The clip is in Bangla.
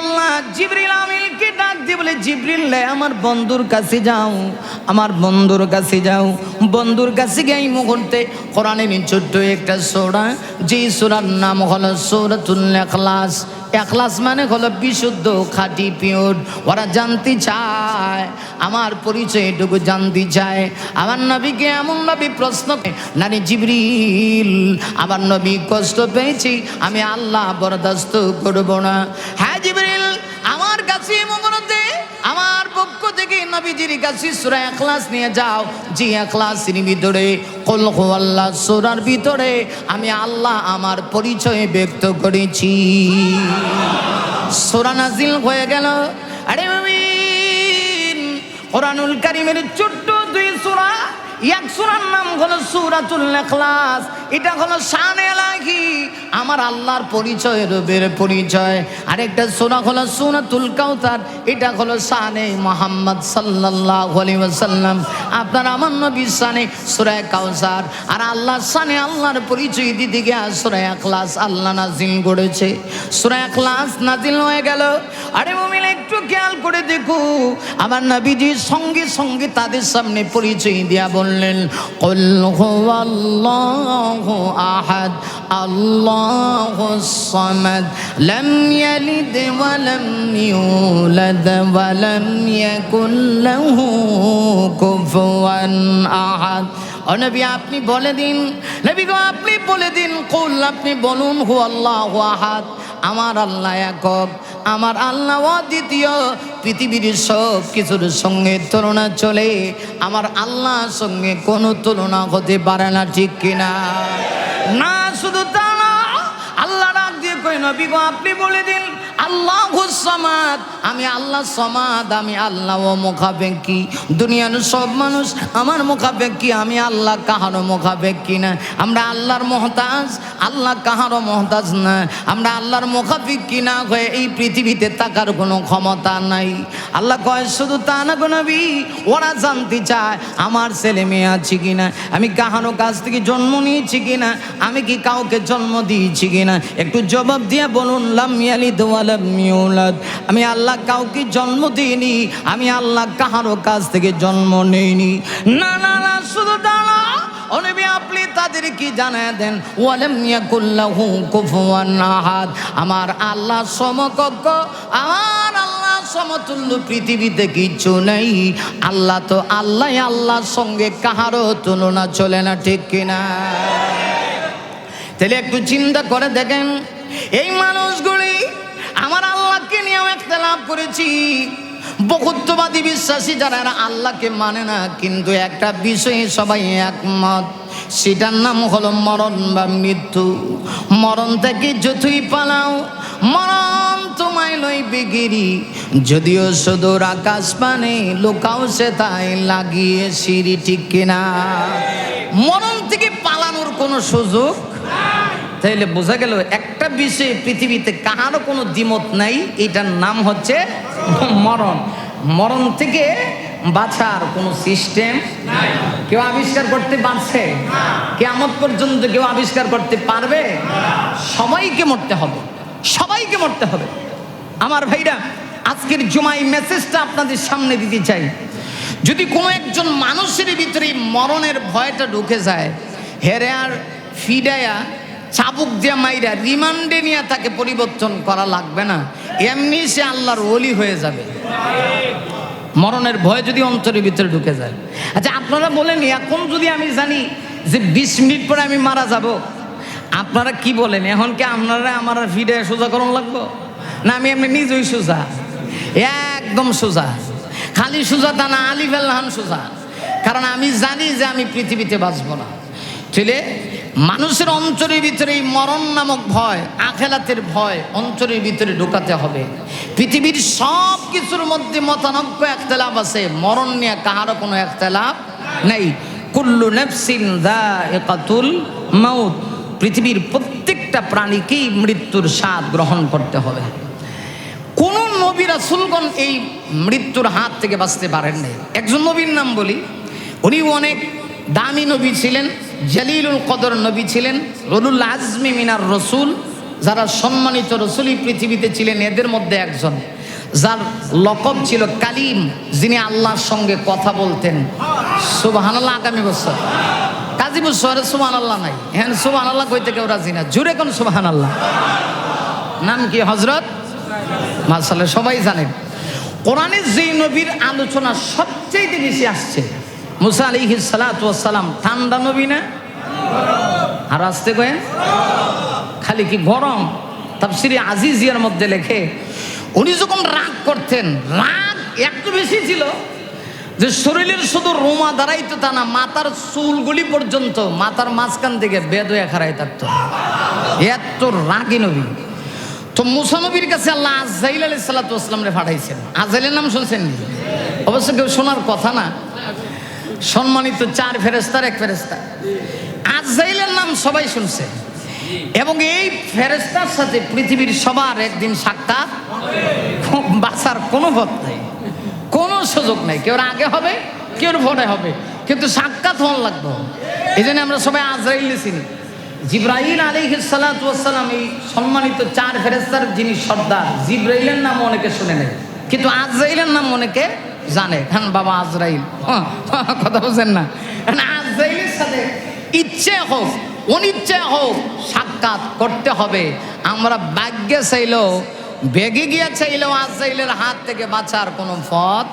আল্লাহ, জিবরিল আমিলকে ডাক দিয়ে বলে, জিবরিল লে, আমার বন্ধুর কাছে যাও, আমার বন্ধুর কাছে যাও, বন্ধুর কাছে গিয়ে এই মুহূর্তে কোরআনের ছোট্ট একটা সোরা, যে সোরার নাম হলো সৌরাতুল এখলাস এখলাস মানে হলো বিশুদ্ধ, খাঁটি পিওর। ওরা জানতে চায়, আমার পরিচয় এটুকু জানতে চায়। আমার নবীকে এমন নবী প্রশ্ন নারী জিবরিল, আমার নবী কষ্ট পেয়েছি, আমি আল্লাহ বরদাস্ত করব না। হ্যাঁ জিবরিল আমার কাছে আমার পক্ষ থেকে নবীজির কাছে সুরা এখলাস নিয়ে যাও। জি এখলাসের ভিতরে, কল আল্লাহ সুরার ভিতরে আমি আল্লাহ আমার পরিচয় ব্যক্ত করেছি। সুরা নাজিল হয়ে গেল। আরে কোরআনুল কারিমের ছোট্ট দুই সূরা, এক সূরার নাম হলো সূরাতুল ইখলাস। এটা হলো শানে লাগি আমার আল্লাহর পরিচয়, রবের পরিচয়। আরেকটা সূরা হলো সূরাতুল কাউসার এটা হলো শানে মুহাম্মদ আলাইহি ওয়াসাল্লাম। আপনার আমার নবী শানে সূরা কাউসার, আর আল্লাহর শানে আল্লাহর পরিচয় দিতে গিয়ে সূরা ইখলাস আল্লাহ নাজিল করেছে। সূরা ইখলাস নাজিল হয়ে গেল। আরে মুমিন, একটু খেয়াল করে দেখো, আমার নবীজির সঙ্গে সঙ্গে তাদের সামনে পরিচয় দিয়া বললেন সামাদ লাম ইয়ালিদ ওয়া লাম ইউলাদ ওয়া লাম ইয়াকুল লাহু কুফুয়ান আহাদ ও নবী, আপনি বলে দিন। নবী গো, আপনি বলে দিন। কুল, আপনি বলুন হু আল্লাহ আহাদ। আমার আল্লাহ একক, আমার আল্লাহ অদ্বিতীয়। পৃথিবীর সব কিছুর সঙ্গে তুলনা চলে, আমার আল্লাহর সঙ্গে কোনো তুলনা হতে পারে না, ঠিক কিনা? না, শুধু তা না, আল্লাহ রাগ দিয়ে কই নবী গো, আপনি বলে দিন, আল্লাহ আমি আল্লাহ সমাদ, আমি আল্লাহ ও মুখাপেক্ষি। দুনিয়ার সব মানুষ আমার মুখাপেক্ষি, আমি আল্লাহ কাহারও মুখাপেক্ষি না। আমরা আল্লাহর মহতাজ, আল্লাহ কাহারও মহতাজ না। আমরা আল্লাহর মুখাপেক্ষি না হয়ে এই পৃথিবীতে থাকার কোনো ক্ষমতা নাই। আল্লাহ কয়, শুধু তা না গো নবী, ওরা জানতে চায় আমার ছেলে মেয়ে আছে কিনা? আমি কাহারও কাছ থেকে জন্ম নিয়েছি কিনা? আমি কি কাউকে জন্ম দিয়েছি কিনা? একটু জবাব দিয়ে বলুন, লাম ইয়ালিদ ওয়া লাম আমি আল্লাহ কাউকে জন্ম দিইনি, আমি আল্লাহ কাহারও কাছ থেকে জন্ম নেইনি। না না না, শুধু তা না আপনি তাদের কি জানায় দেন? ওয়ালাম ইয়াকুল্লাহু কুফুয়ান আহাদ। আমার আল্লাহ সমকক্ষ, আমার আল্লাহ সমতুল্য পৃথিবীতে কিচ্ছু নেই। আল্লাহ তো আল্লাহ আল্লাহর সঙ্গে কাহারও তুলনা চলে না, ঠিক কিনা তাহলে একটু চিন্তা করে দেখেন, এই মানুষগুলি নিয়েও লাভ করেছি। বহুত্ববাদী বিশ্বাসী যারা আল্লাহকে মানে না, কিন্তু একটা বিষয়ে সবাই একমত। সেটার নাম হলো মরণ বা মৃত্যু। মরণ থেকে যতই পালাও, মরণ তোমায় লইবে গিরি যদিও সুদূর আকাশ পানে, লোকাও সে তাই লাগিয়ে সিঁড়ি ঠিক কিনা। মরণ থেকে পালানোর কোনো সুযোগ তাইলে বোঝা গেল একটা বিষয়ে পৃথিবীতে কাহারও কোনো দ্বিমত নাই, এটার নাম হচ্ছে মরণ। মরণ থেকে বাঁচার কোনো সিস্টেম কেউ আবিষ্কার করতে পারছে? কেমন পর্যন্ত কেউ আবিষ্কার করতে পারবে? সবাইকে মরতে হবে। সবাইকে মরতে হবে। আমার ভাইরা, আজকের জুমাই মেসেজটা আপনাদের সামনে দিতে চাই। যদি কোনো একজন মানুষের ভিতরে মরণের ভয়টা ঢুকে যায়, হেরে আর ফিডায়া চাবুক দিয়া মাইরা রিমান্ডে নিয়ে তাকে পরিবর্তন করা লাগবে না। এমনি সে আল্লাহর ওলি হয়ে যাবে। মরণের ভয় যদি অন্তরের ভিতরে ঢুকে যায়। আচ্ছা আপনারা বলেন, এখন যদি আমি জানি যে বিশ মিনিট পরে আমি মারা যাব, আপনারা কি বলেন? এখন কি আপনারা আমার ফিডে সোজা করুন লাগবো? না, আমি এমনি নিজেই সোজা। একদম সোজা। খালি সোজা তা না, আলিফ ফেলহান সোজা। কারণ আমি জানি যে আমি পৃথিবীতে বাঁচবো না। ছেলে মানুষের অন্তরের ভিতরে এই মরণ নামক ভয় আখেলাতের ভয় অন্তরের ভিতরে ঢোকাতে হবে। পৃথিবীর সব কিছুর মধ্যে মতানক্য একতলাপ আছে। মরণ নিয়ে কাহারও কোনো একতলাপ নেই। কুল্লু নেফসিন দা একাতুল মাউত। পৃথিবীর প্রত্যেকটা প্রাণীকেই মৃত্যুর স্বাদ গ্রহণ করতে হবে। কোন নবী রাসুলগণ এই মৃত্যুর হাত থেকে বাঁচতে পারেন নাই একজন নবীর নাম বলি। উনি অনেক দামি নবী ছিলেন। জালিলুল কদর নবী ছিলেন, রুলুল আজমি মিনার রসুল, যারা সম্মানিত রসুলি পৃথিবীতে ছিলেন, এদের মধ্যে একজন। যার লকব ছিল কালিম, যিনি আল্লাহর সঙ্গে কথা বলতেন। সুবহানাল্লাহ, আগামী বছর। কাজীপুর শহরে সুবহান আল্লাহ নাই। হ্যাঁ সুবহান আল্লাহ কইতে কেউ রাজি না। জুড়ে কোন সুবহান আল্লাহ নাম কি হজরত? মাসাল্লাহ সবাই জানেন। কোরআনের যে নবীর আলোচনা সবচেয়ে বেশি আসছে মুসা আলী সালাম ঠান্ডা নবী না? আর আসতে কয়েন খালি কি গরম? তাফসিরে আজিজিয়ার মধ্যে লেখে, উনি যখন রাগ করতেন, রাগ একটু বেশি ছিল যে শরীরের শুধু রোমা দাঁড়াইতো তা না, মাথার চুলগুলি পর্যন্ত, মাথার মাঝখান থেকে বেদ হয়ে খারাই থাকতো। এত রাগী নবী। তো মুসা নবীর কাছে আল্লাহ আজাইল আলি সাল্লাতামরে পাঠাইছেন। আজাইলের নাম শুনছেন? অবশ্য কেউ শোনার কথা না। সম্মানিত চার ফেরেস্তার এক ফেরেস্তা আজাইলের নাম সবাই শুনছে। এবং এই ফেরেস্তার সাথে পৃথিবীর সবার একদিন সাক্ষাৎ বাঁচার কোনো পথ নাই। কোনো সুযোগ নাই। কেউ আগে হবে, কেউ পরে হবে। কিন্তু সাক্ষাৎ হন লাগবে। এই জন্য আমরা সবাই আজরাইল চিনি। জিব্রাহিল আলী সালাম এই সম্মানিত চার ফেরেস্তার যিনি সর্দার, জিব্রাইলের নাম অনেকে শুনে নেয়। কিন্তু আজরাইলের নাম অনেকে জানে। হ্যাঁ বাবা আজরাইল। কথা বলছেন না। আজরাইলের সাথে ইচ্ছে হোক, অনিচ্ছে হোক, সাক্ষাৎ করতে হবে। আমরা ভাগ্যে চাইলেও বেগে গিয়ে চাইলেও আজরাইলের হাত থেকে বাঁচার কোনো পথ